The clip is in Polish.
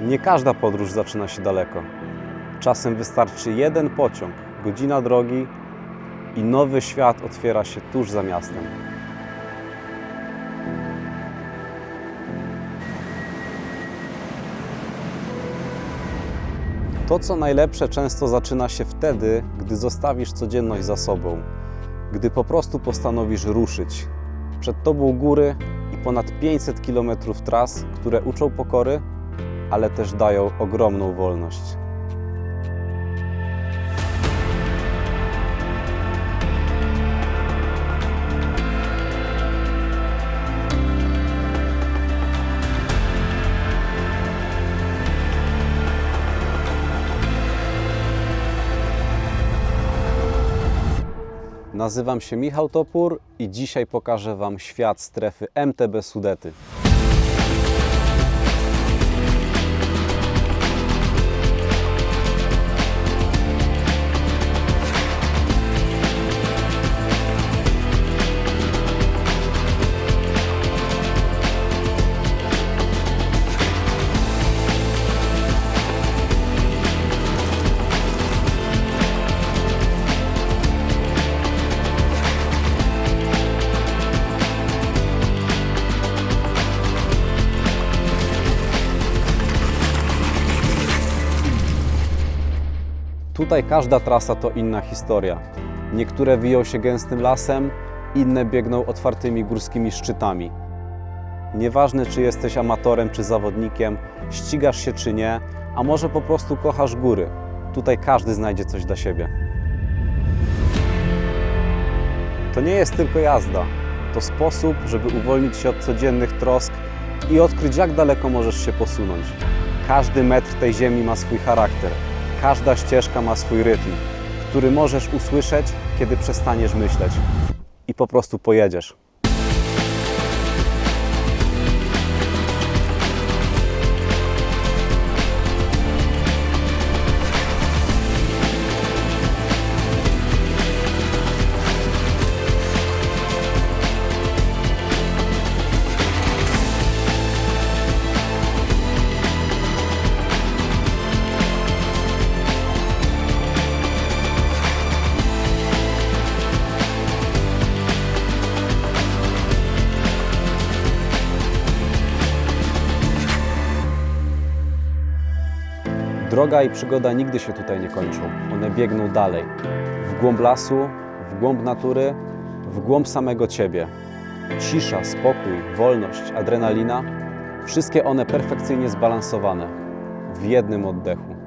Nie każda podróż zaczyna się daleko. Czasem wystarczy jeden pociąg, godzina drogi i nowy świat otwiera się tuż za miastem. To, co najlepsze, często zaczyna się wtedy, gdy zostawisz codzienność za sobą, gdy po prostu postanowisz ruszyć. Przed tobą góry i ponad 500 km tras, które uczą pokory, ale też dają ogromną wolność. Nazywam się Michał Topór i dzisiaj pokażę Wam świat strefy MTB Sudety. Tutaj każda trasa to inna historia. Niektóre wiją się gęstym lasem, inne biegną otwartymi górskimi szczytami. Nieważne, czy jesteś amatorem, czy zawodnikiem, ścigasz się, czy nie, a może po prostu kochasz góry. Tutaj każdy znajdzie coś dla siebie. To nie jest tylko jazda. To sposób, żeby uwolnić się od codziennych trosk i odkryć, jak daleko możesz się posunąć. Każdy metr tej ziemi ma swój charakter. Każda ścieżka ma swój rytm, który możesz usłyszeć, kiedy przestaniesz myśleć i po prostu pojedziesz. Droga i przygoda nigdy się tutaj nie kończą. One biegną dalej. W głąb lasu, w głąb natury, w głąb samego ciebie. Cisza, spokój, wolność, adrenalina wszystkie one perfekcyjnie zbalansowane w jednym oddechu.